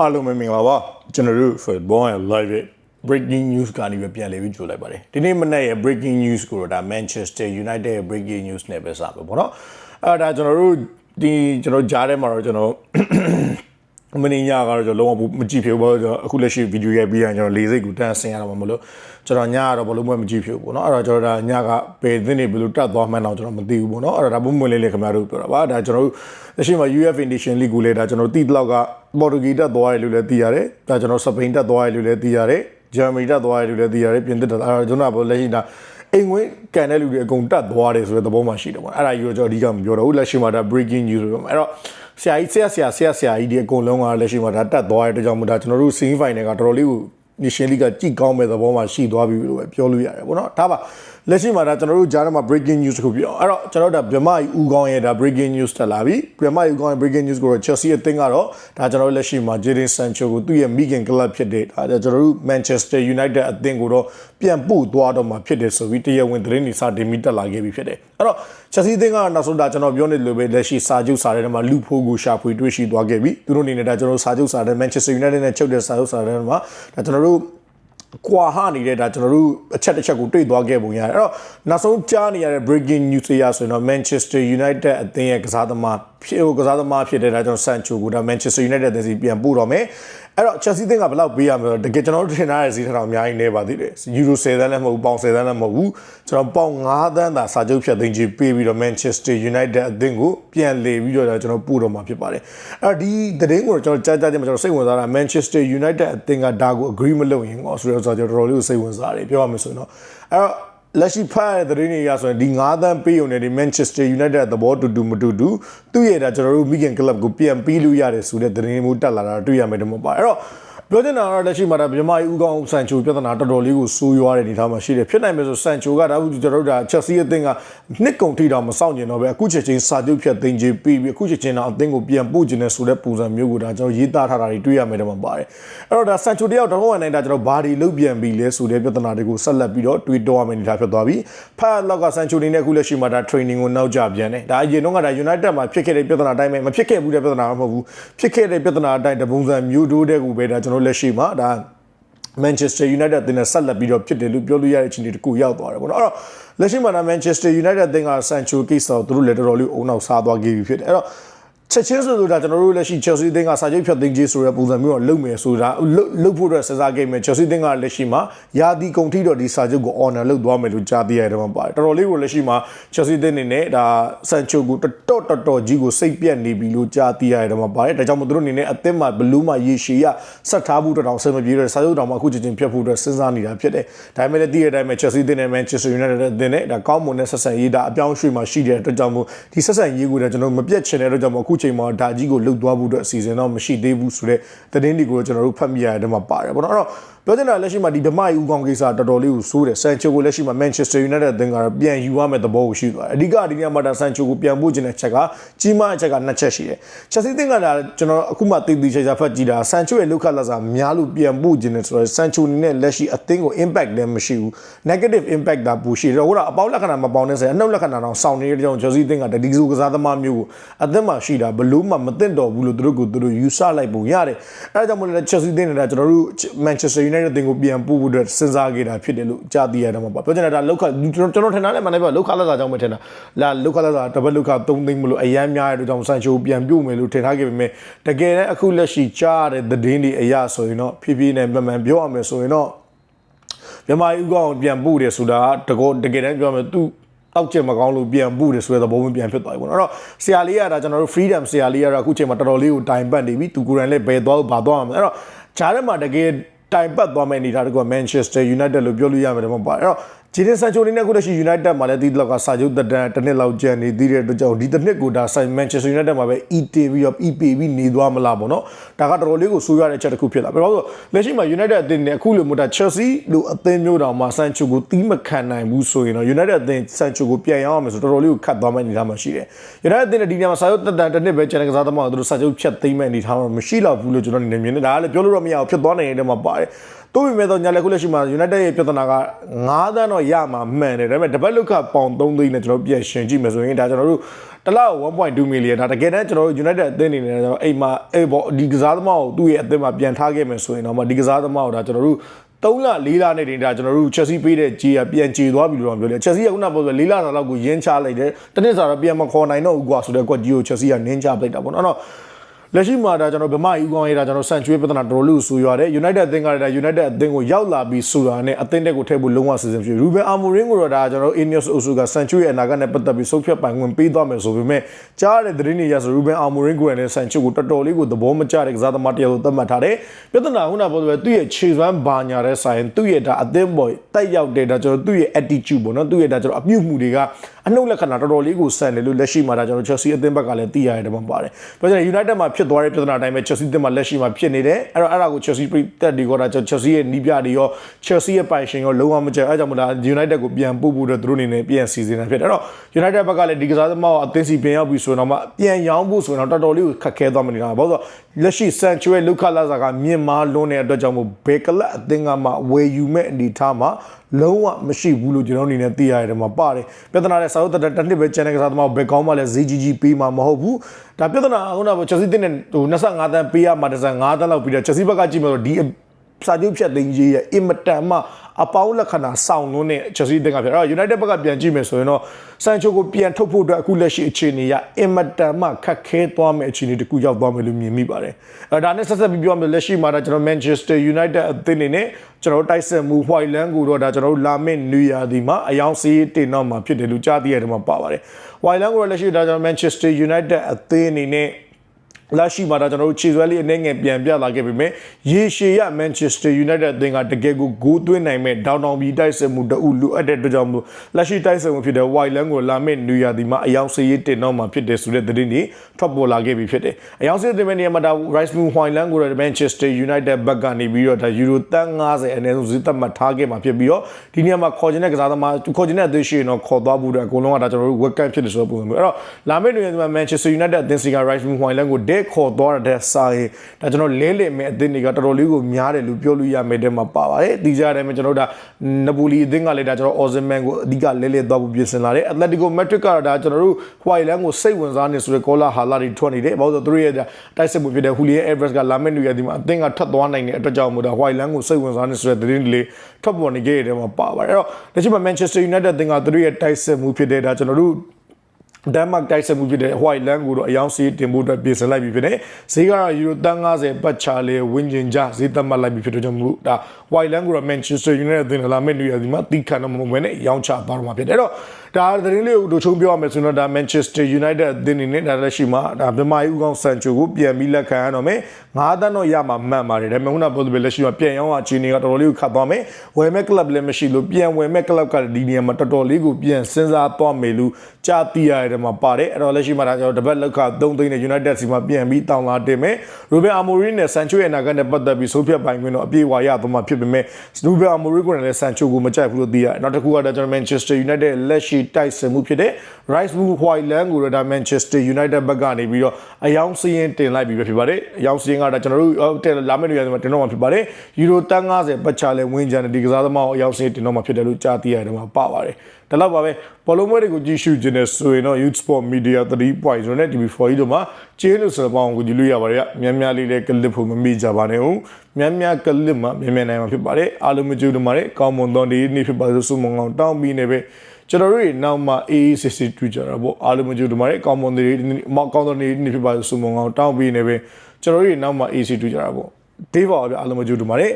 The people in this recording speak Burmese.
အားလုံးပဲမင်္ဂလာပါကျွန်တော်တို့ Football and Live it breaking news ကနေပဲပြန်လည်ပြီးကြိုလိုက်ပါတယ်ဒီနေ့မနေ့ရဲ့ breaking news ကိုတော့ဒါ Manchester United ရဲ့ breaking news နဲ့ပဲစပါပေါ့နော်အဲ့ဒါကျွန်တော်တို့ဒီကျွန်တော်ကြားထဲမှာတော့ကျွန်တော် မင်းညကတော့ကျွန်တော်လုံးဝမကြည့်ဖြစ်ဘူးပေါ့ကျွန်တော်အခုလက်ရှိဗီဒီယိုရိုက်ပြီးရင်ကျွန်တော်လေးစိတ်ကိုတန်းဆင်ရတော့မှမလို့ကျွန်တော်ညကတော့ဘလုံးမမကြည့်ဖြစ်ဘူးပေါ့နော်အဲ့တော့ကျွန်တော်ဒါညကဘယ်သင်းနေဘယ်လိုတက်သွားမှန်းတော့ကျွန်တော်မသိဘူးပေါ့နော်အဲ့တော့ဒါဘုံမွေလေးလေးခင်ဗျားတို့ပြောတာပါဒါကျွန်တော်တို့လက်ရှိမှာ UEFA Nation League ကိုလည်းဒါကျွန်တော်တိတလောက်ကပေါ်တူဂီတက်သွားတယ်လို့လည်းသိရတယ်ဒါကျွန်တော်စပိန်တက်သွားတယ်လို့လည်းသိရတယ်ဂျာမနီတက်သွားတယ်လို့လည်းသိရတယ်ပြင်သစ်တက်အဲ့တော့ကျွန်တော်ကလက်ရှိဒါအိမ်ဝင်ကန်တဲ့လူတွေအကုန်တက်သွားတယ်ဆိုတဲ့သဘောမှရှိတယ်ပေါ့အဲ့ဒါကြီးတော့ကျွန်တော်အဓိကမပြောတော့ဘူးလက်ရှိမှာဒါ breaking news လို့ပြောမှာအဲ့တော့ ဆရာကြီးဆရာဆရာဆရာဆရာကြီးဒီအကုန်လုံးကလက်ရှိမှာဒါတက်သွားတဲ့အတွက်ကြောင့်မို့ဒါကျွန်တော်တို့ semi final ကတော်တော်လေးကို Nation League ကကြိတ်ကောင်းမဲ့သဘောမှာရှိသွားပြီလို့ပဲပြောလို့ရတယ်ပေါ့နော်ဒါပါ လက်ရှိမှာဒါကျွန်တော်တို့ဂျားမှာ breaking news ကိုပြောအဲ့တော့ကျွန်တော်တို့ဒါဗြဟ္မကြီးဦးကောင်းရဲ့ဒါ breaking news တက်လာပြီဗြဟ္မကြီးဦးကောင်းရဲ့ breaking news ကိုတော့ Chelsea အသင်းကတော့ဒါကျွန်တော်တို့လက်ရှိမှာ Jadon Sancho ကိုသူ့ရဲ့ Migan Club ဖြစ်တဲ့ဒါကျွန်တော်တို့ Manchester United အသင်းကိုတော့ပြန်ပို့သွားတော့မှာဖြစ်တယ်ဆိုပြီးတရားဝင်သတင်းတွေစတင်ပြီးတက်လာခဲ့ပြီဖြစ်တယ်အဲ့တော့ Chelsea အသင်းကနောက်ဆုံးဒါကျွန်တော်ပြောနေလို့ပဲလက်ရှိစာချုပ်စာထဲမှာလူဖိုးကိုရှာဖွေတွေ့ရှိသွားခဲ့ပြီသူတို့အနေနဲ့ဒါကျွန်တော်တို့စာချုပ်စာထဲ Manchester United နဲ့ချုပ်တဲ့စာချုပ်စာထဲမှာဒါကျွန်တော်တို့ ကွာဟနေတဲ့ဒါကျွန်တော်တို့အချက်တစ်ချက်ကိုတွေ့သွားခဲ့ပုံရတယ်အဲ့တော့နောက်ဆုံးကြားနေရတဲ့ breaking news တွေရဆိုရင်တော့ Manchester United အသင်းရဲ့ကစားသမားဖြစ်ကစားသမားဖြစ်တဲ့ဒါကျွန်တော် Sancho ကိုဒါ Manchester United အသင်းစီပြန်ပို့တော့မယ် အဲ့တော့ Chelsea အသင်းကဘယ်လောက်ပေးရမလဲတကယ်ကျွန်တော်တို့ထင်ထားတဲ့ဈေးထက်တော့အများကြီးနေပါသေးတယ်ယူရို10သန်းလည်းမဟုတ်ဘူးပေါင်10သန်းလည်းမဟုတ်ဘူးကျွန်တော်ပေါင်9သန်းသာစာချုပ်ဖြတ်သိမ်းခြင်းပေးပြီးတော့ Manchester United အသင်းကိုပြန်လေပြီးတော့ကျွန်တော်ပို့တော့မှာဖြစ်ပါတယ်အဲ့တော့ဒီသတင်းကိုကျွန်တော်ကြားကြားချင်းမှာကျွန်တော်စိတ်ဝင်စားတာ Manchester United အသင်းကဒါကို agree မလုပ်ရင်ကောဆိုတော့ကျွန်တော်တော်တော်လေးကိုစိတ်ဝင်စားတယ်ပြောရမယ်ဆိုရင်တော့အဲ့တော့ လက်ရှိဖတ်ရတဲ့သတင်းတွေအရဆိုရင်ဒီ9သန်းပေးုံနဲ့ဒီ Manchester United သဘောတူတူမတူတူသူ့ရဲ့ဒါကျွန်တော်တို့ Migan Club ကိုပြန်ပြီးလို့ရတယ်ဆိုတဲ့သတင်းမျိုးတက်လာတာတွေ့ရမယ်တော့မပါအဲ့တော့ ပြောချင်တာကတော့လက်ရှိမှာဒါမြမကြီးဦးကောင်းဆန်ချိုပြဿနာတော်တော်လေးကိုဆိုးရွားတဲ့အနေအထားမှာရှိတယ်ဖြစ်နိုင်မယ်ဆိုဆန်ချိုကဒါအခုကျွန်တော်တို့ဒါချက်စီအသင်းကနှစ်ကုန်ထိတောင်မစောင့်ကျင်တော့ပဲအခုချက်ချင်းစာချုပ်ဖြတ်သိမ်းခြင်းပြီးပြီးအခုချက်ချင်းတော့အသင်းကိုပြန်ပို့ခြင်းနဲ့ဆိုတဲ့ပုံစံမျိုးကိုဒါကျွန်တော်ရေးသားထားတာတွေတွေ့ရမယ်တော့မှာပါတယ်အဲ့တော့ဒါဆန်ချိုတယောက်တော့ဝင်နေတာကျွန်တော်ဘာဒီလုတ်ပြန်ပြီးလဲဆိုတဲ့ပြဿနာတွေကိုဆက်လက်ပြီးတော့တွေးတောရမယ်အနေအထားဖြစ်သွားပြီဖတ်လောက်ကဆန်ချိုနေနဲ့အခုလက်ရှိမှာဒါ training ကိုနောက်ကျပြန်တယ်ဒါအရင်တော့ကဒါ United မှာဖြစ်ခဲ့တဲ့ပြဿနာအတိုင်းပဲမဖြစ်ခဲ့ဘူးတဲ့ပြဿနာမဟုတ်ဘူးဖြစ်ခဲ့တဲ့ပြဿနာအတိုင်းတပုံစံမျိုးတိုးတဲ့ကူပဲဒါကျွန်တော်လက်ရှိမှာဒါ Manchester United တင်နဲ့ဆက်လက်ပြီးတော့ဖြစ်တယ်လို့ပြောလို့ရတဲ့အခြေအနေတခုရောက်သွားတယ်ပေါ့နော်အဲ့တော့လက်ရှိမှာဒါ Manchester United တင်က Sancho ကိစ္စကိုသူတို့လည်းတော်တော်လေးအုံနောက်စားသွားခဲ့ပြီဖြစ်တယ်အဲ့တော့ ချက်ချင်းဆိုလို့ဒါကျွန်တော်တို့လက်ရှိ Chelsea တင်ကစာချုပ်ဖြတ်သိမ်းခြင်းဆိုတဲ့ပုံစံမျိုးတော့လုပ်မယ်ဆိုတာလုပ်ဖို့အတွက်စဉ်းစားခဲ့မယ် Chelsea တင်ကလက်ရှိမှာယာတီကုန်ထိတော့ဒီစာချုပ်ကို honor လုပ်သွားမယ်လို့ကြားသိရတယ်မှာပါတယ်တော်တော်လေးကိုလက်ရှိမှာ Chelsea တင်နေနဲ့ဒါ Sancho ကိုတော်တော်တော်တော်ကြီးကိုစိတ်ပြက်နေပြီလို့ကြားသိရတယ်မှာပါတယ်ဒါကြောင့်မို့သူတို့အနေနဲ့အသင်းမှာဘလူးမှာရေရှည်ရဆက်ထားဖို့တောင်ဆင်မပြေတဲ့စာချုပ်တောင်မှအခုချင်းချင်းဖြတ်ဖို့အတွက်စဉ်းစားနေတာဖြစ်တယ်ဒါပေမဲ့လည်းသိတဲ့အတိုင်းပဲ Chelsea တင်နဲ့ Manchester United တင်နဲ့ဒါကောင်းမွန်တဲ့ဆက်ဆံရေးဒါအပြောင်းအရွှေ့မှာရှိတဲ့အတွက်ကြောင့်မို့ဒီဆက်ဆံရေးကိုလည်းကျွန်တော်မပြတ်ချင်တဲ့အတွက်ကြောင့်မို့အခုချိန်မှာဒါကြီးကိုလှုပ်သွားဖို့အတွက်အစီအစဉ်တော့မရှိသေးဘူးဆိုတဲ့သတင်းတွေကိုကျွန်တော်တို့ဖတ်မိရတဲ့မှာပါတယ်ပေါ့နော်အဲ့တော့ ပြောချင်တာလက်ရှိမှာဒီဓမ္မယူကောင်ကိစ္စတော်တော်လေးကိုစိုးတယ်ဆန်ချိုကိုလက်ရှိမှာ Manchester United အသင်းကတော့ပြန်ယူရမယ့်သဘောကိုရှိသွားတယ်အဓိကဒီနေ့မှာဒါဆန်ချိုကိုပြန်ပို့ခြင်းတဲ့ချက်ကကြီးမားတဲ့ချက်ကနှစ်ချက်ရှိတယ်ချက်စီတင်ကဒါကျွန်တော်အခုမှတည်တည်ချာချာဖတ်ကြည့်တာဆန်ချိုရဲ့လောက်ခလက်စာများလို့ပြန်ပို့ခြင်းတဲ့ဆိုတော့ဆန်ချိုအနေနဲ့လက်ရှိအသင်းကို impact လည်းမရှိဘူး negative impact ဒါပူရှိတယ်ဟိုတော့အပေါင်းလက္ခဏာမပေါင်းတဲ့ဆိုရင်အနှုတ်လက္ခဏာတော့စောင့်နေတဲ့ကြောင့်ချက်စီတင်ကဒါဒီဆိုကစားသမားမျိုးကိုအသင်းမှာရှိတာဘလို့မှမသိတော့ဘူးလို့သူတို့ကသူတို့ယူဆလိုက်ပုံရတယ်အဲဒါကြောင့်မို့လဲချက်စီတင်နေတာကျွန်တော်တို့ Manchester United အသင်းကိုပြန်ပို့ဖို့အတွက်စဉ်းစားခဲ့တာဖြစ်တယ်လို့ကြားသိရတော့မှာပါပြောချင်တာဒါလောက်ခကျွန်တော်ထင်တာလည်းမနိုင်ပါလောက်ခလက်စာကြောင့်ပဲထင်တာလာလောက်ခလက်စာတပတ်လောက်ခ3သိန်းမလို့အရန်များတဲ့အတွက်ကြောင့်ဆန်ချိုပြန်ပြုတ်မယ်လို့ထင်ထားခဲ့ပေမဲ့တကယ်လည်းအခုလက်ရှိကြားရတဲ့သတင်းတွေအရဆိုရင်တော့ဖြည်းဖြည်းနဲ့မှန်မှန်ပြောရမယ်ဆိုရင်တော့မြန်မာဥကောင်ပြန်ပို့တယ်ဆိုတာတကောတကယ်တမ်းပြောရမယ်သူတောက်ကျမကောင်းလို့ပြန်ပို့တယ်ဆိုတဲ့သဘောမျိုးပြန်ဖြစ်သွားပြီပေါ့နော်အဲ့တော့ဆရာလေးကဒါကျွန်တော်တို့ freedom ဆရာလေးကတော့အခုချိန်မှာတော်တော်လေးကိုတိုင်ပတ်နေပြီသူကိုယ်တိုင်လည်းဘယ်သွားဘာသွားမှာအဲ့တော့ဂျားထဲမှာတကယ် တိုင်ပတ်သွားမယ့်အနေထားတကူက Manchester United လို့ပြောလို့ရမယ်တော့မပါအဲ့တော့ ဂျီဒင်ဆန်ချိုနေနဲ့ခုတရှိ United မှာလည်းဒီလောက်ကစာချုပ်တက်တန်းတစ်နှစ်လောက်ကျန်နေသေးတဲ့အတွက်ကြောင့်ဒီတစ်နှစ်ကိုဒါဆိုင် Manchester United မှာပဲ E တင်ပြီးတော့ E ပေးပြီးနေသွားမလားပေါ့နော်ဒါကတော်တော်လေးကိုဆိုးရတဲ့အချက်တစ်ခုဖြစ်လာပြီဘာလို့လဲလက်ရှိမှာ United အသင်းနဲ့အခုလိုမျိုးဒါ Chelsea လိုအသင်းမျိုးတောင်မှ Sancho ကိုတီးမခံနိုင်ဘူးဆိုရင်တော့ United အသင်း Sancho ကိုပြန်ရောင်းရမယ်ဆိုတော်တော်လေးကိုခတ်သွားမယ့်အနေအထားမှာရှိတယ် United အသင်းနဲ့ဒီနေရာမှာစာချုပ်တက်တန်းတစ်နှစ်ပဲကျန်တဲ့ကစားသမားကသူတို့စာချုပ်ဖြတ်သိမ်းမယ့်အနေအထားမှာမရှိတော့ဘူးလို့ကျွန်တော်အနေနဲ့မြင်တယ်ဒါကလည်းပြောလို့တော့မရအောင်ဖြစ်သွားနိုင်တဲ့မှာပါတယ်တိုးပေမဲ့တော့ညာလက်ခုလက်ရှိမှာ United ရဲ့ပြဿနာက9သန်းတော့ရရမှာမှန်တယ်ဒါပေမဲ့တပတ်လောက်ခပေါင်3သိန်းနဲ့ကျွန်တော်ပြန်ရှင်ကြည့်မယ်ဆိုရင်ဒါကျွန်တော်တို့တစ်လ1.2 million ဒါတကယ်တမ်းကျွန်တော်တို့ United အသင်းအနေနဲ့ကျွန်တော်အိမ်မှာအေးပေါ့ဒီကစားသမားကိုသူ့ရဲ့အသင်းမှာပြန်ထားခဲ့မယ်ဆိုရင်တော့ဒီကစားသမားကိုဒါကျွန်တော်တို့3လ4လနဲ့တင်ဒါကျွန်တော်တို့ Chelsea ပေးတဲ့ကြေးကပြန်ကြေသွားပြီလို့တော့ပြောတယ် Chelsea ကခုနကပြောဆို4လစာလောက်ကိုရင်းချလိုက်တယ်တနစ်စာတော့ပြန်မခေါ်နိုင်တော့ဘူးကွာဆိုတော့ကွက်ကြီးကို Chelsea ကနင်းချပလိုက်တာပေါ့နော်အဲ့တော့ လက်ရှိမှာဒါကျွန်တော်ဗမာယူကောင်းရေးဒါကျွန်တော်စံချွေးပြဿနာတော်တော်လို့ဆိုရတယ် United အသင်းကလည်းဒါ United အသင်းကိုရောက်လာပြီးဆိုတာနဲ့အသင်းတက်ကိုထည့်ဖို့လုံးဝစီစဉ်ဖြစ် Ruben Amorim ကိုတော့ဒါကျွန်တော် Ineos Osu ကစံချွေးရဲ့အနာဂတ်နဲ့ပတ်သက်ပြီးဆုံးဖြတ်ပိုင်ခွင့်ပေးသွားမယ်ဆိုပေမဲ့ကြားတဲ့သတင်းတွေရဆို Ruben Amorim ကိုလည်းစံချွေးကိုတော်တော်လေးကိုသဘောမကျတဲ့ကစားသမားတစ်ယောက်ကိုသတ်မှတ်ထားတယ်ပြဿနာခုနကပြောတယ်သူ့ရဲ့ခြေစွမ်းဘာညာတဲ့ဆိုင်သူ့ရဲ့ဒါအသင်းပေါ်တက်ရောက်တဲ့ဒါကျွန်တော်သူ့ရဲ့ attitude ပေါ့နော်သူ့ရဲ့ဒါကျွန်တော်အပြုတ်မှုတွေက အနှုတ်လက္ခဏာတော်တော်လေးကိုဆန်တယ်လို့လက်ရှိမှာဒါကျွန်တော် Chelsea အသင်းဘက်ကလည်းသိရတယ်မှာပါတယ်။ဘာကြောင့် United မှာဖြစ်သွားတဲ့ပြဿနာအတိုင်းပဲ Chelsea အသင်းမှာလက်ရှိမှာဖြစ်နေတယ်။အဲ့တော့အဲ့ဒါကို Chelsea ပြည်သက်တွေကဒါကျွန်တော် Chelsea ရဲ့နီးပြတွေရော Chelsea ရဲ့ပိုင်ရှင်ရောလုံးဝမကြိုက်အဲ့ကြောင့်မလား United ကိုပြန်ပို့ဖို့တော့သူတို့အနေနဲ့ပြန်စီစဉ်တာဖြစ်တယ်။အဲ့တော့ United ဘက်ကလည်းဒီကစားသမားကိုအသင်းစီပြန်ရောက်ပြီဆိုတော့မှပြန်ရောင်းဖို့ဆိုတော့တော်တော်လေးကိုခက်ခဲသွားမှနေတာ။ဘာလို့ဆိုလက်ရှိ Sancho ရဲ့လုခလာစာကမြင့်မားလွန်းတဲ့အတွက်ကြောင့်မို့ဘယ်ကလပ်အသင်းကမှဝယ်ယူမဲ့အနေထားမှာ လုံးဝမရှိဘူးလို့ကျွန်တော်အနေနဲ့သိရတယ်မှာပါတယ်ပြဿနာနဲ့စာအုပ်တက်တစ်နှစ်ပဲကျန်တဲ့ကစားသမားဘယ်ကောင်းမှလည်းဈေးကြီးကြီးပေးမှာမဟုတ်ဘူးဒါပြဿနာအခုနကချက်စီတင်းနဲ့ဟို25တန်းပေးရမှာတစ်စံ5တန်းလောက်ပြီးတော့ချက်စီဘက်ကကြည့်မယ်ဆိုဒီ စာချုပ်ဖြတ်သိမ်းရေးရဲ့အင်မတန်မှအပေါင်းလက္ခဏာစောင့်လွန်းတဲ့ချက်စီတင်ကဖြစ်အဲ့တော့ United ဘက်ကပြန်ကြည့်မယ်ဆိုရင်တော့ဆန်ချိုကိုပြန်ထုတ်ဖို့အတွက်အခုလက်ရှိအခြေအနေကအင်မတန်မှခက်ခဲသွားမယ့်အခြေအနေတစ်ခုရောက်သွားမယ်လို့မြင်မိပါတယ်အဲ့ဒါနဲ့ဆက်ဆက်ပြီးပြောမယ်လက်ရှိမှာတော့ကျွန်တော် Manchester United အသင်းအနေနဲ့ကျွန်တော်တိုက်ဆက်မှု White Land ကိုတော့ဒါကျွန်တော်တို့လာမယ့်နွေရာသီမှာအယောင်စီးတင်တော့မှာဖြစ်တယ်လို့ကြားသိရတယ်မှာပါပါတယ် White Land ကိုတော့လက်ရှိဒါကျွန်တော် Manchester United အသင်းအနေနဲ့ လက်ရှိမှာတော့ကျွန်တော်တို့ခြေစွဲလေးအနေငယ်ပြန်ပြလာခဲ့ပြီမဲ့ရေရှည်ရ Manchester United အသင်းကတကယ်ကိုဂိုးသွင်းနိုင်မဲ့ဒေါင်တောင်ဘီတိုက်စစ်မှုတအုလိုအပ်တဲ့အတွက်ကြောင့်မလို့လက်ရှိတိုက်စစ်မှုဖြစ်တဲ့ White Land ကိုလာမယ့်နွေရာသီမှာအယောင်စီးတင်တော့မှာဖြစ်တယ်ဆိုတဲ့သတင်းတွေထွက်ပေါ်လာခဲ့ပြီဖြစ်တယ်အယောင်စီးတင်မဲ့နေရာမှာဒါ Rice Moon White Land ကိုတော့ Manchester United ဘက်ကနေပြီးတော့ဒါ Euro တန်း90အနည်းဆုံးဈေးသက်မှတ်ထားခဲ့မှာဖြစ်ပြီးတော့ဒီနေရာမှာခေါ်ချင်တဲ့ကစားသမားခေါ်ချင်တဲ့အသင်းရှိရင်တော့ခေါ်သွားဖို့အတွက်အကုန်လုံးကဒါကျွန်တော်တို့ webcam ဖြစ်တယ်ဆိုတော့ပုံစံမျိုးအဲ့တော့လာမယ့်နွေရာသီမှာ Manchester United အသင်းစီက Rice Moon White Land ကိုဒဲခေါ်သွားတဲ့စာရင်ဒါကျွန်တော်လဲလဲမဲ့အသင်းတွေကတော်တော်လေးကိုများတယ်လို့ပြောလို့ရမယ်တဲ့မှာပါပါတယ်ဒီကြားထဲမှာကျွန်တော်တို့ဒါနပူလီအသင်းကလည်းဒါကျွန်တော် Osimhen ကိုအဓိကလဲလဲသွားဖို့ပြင်ဆင်လာတယ် Atletico Madrid ကတော့ဒါကျွန်တော်တို့ White Land ကိုစိတ်ဝင်စားနေဆိုတဲ့ caller ဟာလာတွေထွက်နေတယ်ဘာလို့ဆိုသူတို့ရဲ့တိုက်စစ်မှုဖြစ်တဲ့ Julian Alvarez ကလာမယ့်နွေရာသီမှာအသင်းကထပ်သွားနိုင်တဲ့အတွက်ကြောင့်မို့ဒါ White Land ကိုစိတ်ဝင်စားနေဆိုတဲ့သတင်းတွေလေးထွက်ပေါ်နေခဲ့တဲ့မှာပါပါတယ်အဲ့တော့လက်ရှိမှာ Manchester United အသင်းကသူတို့ရဲ့တိုက်စစ်မှုဖြစ်တဲ့ဒါကျွန်တော်တို့ ဒန်မတ်တိုက်ဆက်မှုဖြစ်တဲ့ White Land ကိုတော့အယောင်စီးတင်ဖို့အတွက်ပြင်ဆင်လိုက်ပြီဖြစ်တယ်။ဈေးကတော့ယူရိုတန်း90ပတ်ချာလေဝင်းကျင်ကြဈေးသတ်မှတ်လိုက်ပြီဖြစ်တဲ့ကြောင့်မို့ဒါ White Land ကိုတော့ Manchester United အသင်းလာမယ့်နေ့ရက်ဒီမှာတိခါတော့မဟုတ်ဘဲနဲ့ရောင်းချသွားတော့မှာဖြစ်တယ်။အဲ့တော့ဒါသတင်းလေးကိုတို့ချုံပြောရမယ်ဆိုတော့ဒါ Manchester United အသင်းနေနဲ့ဒါလက်ရှိမှာဒါမြန်မာဦးကောင်ဆန်ချိုကိုပြန်ပြီးလက်ခံရတော့မယ်။9တန်းတော့ရမှာမှန်ပါတယ်။ဒါပေမဲ့ခုနပြောသလိုလက်ရှိမှာပြန်ရောင်းအခြေအနေကတော်တော်လေးကိုခတ်သွားမယ်။ဝယ်မဲ့ club လည်းမရှိလို့ပြန်ဝယ်မဲ့ club ကဒီနေရာမှာတော်တော်လေးကိုပြန်စဉ်းစားသွားမယ်လို့ကြားသိရတဲ့မှာပါတယ်။အဲ့တော့လက်ရှိမှာဒါကျွန်တော်တပတ်လောက်ခ3သိန်းနဲ့ United စီမှာပြန်ပြီးတောင်းလာတင်မယ်။ Ruben Amorim နဲ့ Sancho ရဲ့နာဂတ်နဲ့ပတ်သက်ပြီးဆုံးဖြတ်ပိုင်ခွင့်တော့အပြည့်အဝရသွားမှာဖြစ်ပေမဲ့ Ruben Amorim ကလည်း Sancho ကိုမကြိုက်ဘူးလို့သိရတယ်။နောက်တစ်ခုကတော့ကျွန်တော် Manchester United လက်ရှိတိုက်စစ်မှုဖြစ်တဲ့ Rice Blue White Land ကိုတော့ဒါ Manchester United ဘက်ကနေပြီးတော့အယောင်စရင်တင်လိုက်ပြီးပဲဖြစ်ပါတယ်။အယောင်စရင်ကတော့ကျွန်တော်တို့တက်လာမယ့်နေရာမှာတင်တော့မှာဖြစ်ပါတယ်။ Euro တန်း90ပတ်ချလဲဝင်းကြတဲ့ဒီကစားသမားကိုအယောင်စရင်တင်တော့မှာဖြစ်တယ်လို့ကြားသိရတယ်မှာပါပါတယ်။ဒါတော့ပါပဲဘောလုံးပွဲတွေကိုကြည့်ရှုခြင်းနဲ့ဆိုရင်တော့ Youth Sport Media 3.0နဲ့ TV4 ကြီးတို့မှာကျင်းလို့ဆိုတော့ပေါင်းကိုကြည့်လို့ရပါတယ်။မြန်မြန်လေးလေးကလစ်ဖို့မမိကြပါနဲ့ဦး။မြန်မြန်ကလစ်မှာမြန်မြန်နိုင်မှာဖြစ်ပါတယ်။အားလုံးမကြည့်လို့မှာလေကောင်းမွန်သောဒီနေ့ဖြစ်ပါစို့ဆုမွန်ကောင်းတောင်းပြီးနေပဲ ကျွန်တော်တို့တွေနောက်မှာ AACC တွေ့ကြတာပေါ့အားလုံးမကြည့်လို့မှာလေကောင်းမွန်တဲ့မောက်ကောင်းသောနေ့နေ့ဖြစ်ပါစို့ဆုမွန်ကောင်းတောင်းပြီးနေပဲကျွန်တော်တို့တွေနောက်မှာ AC တွေ့ကြတာပေါ့ဒေးပါဗျအားလုံးမကြည့်လို့မှာလေ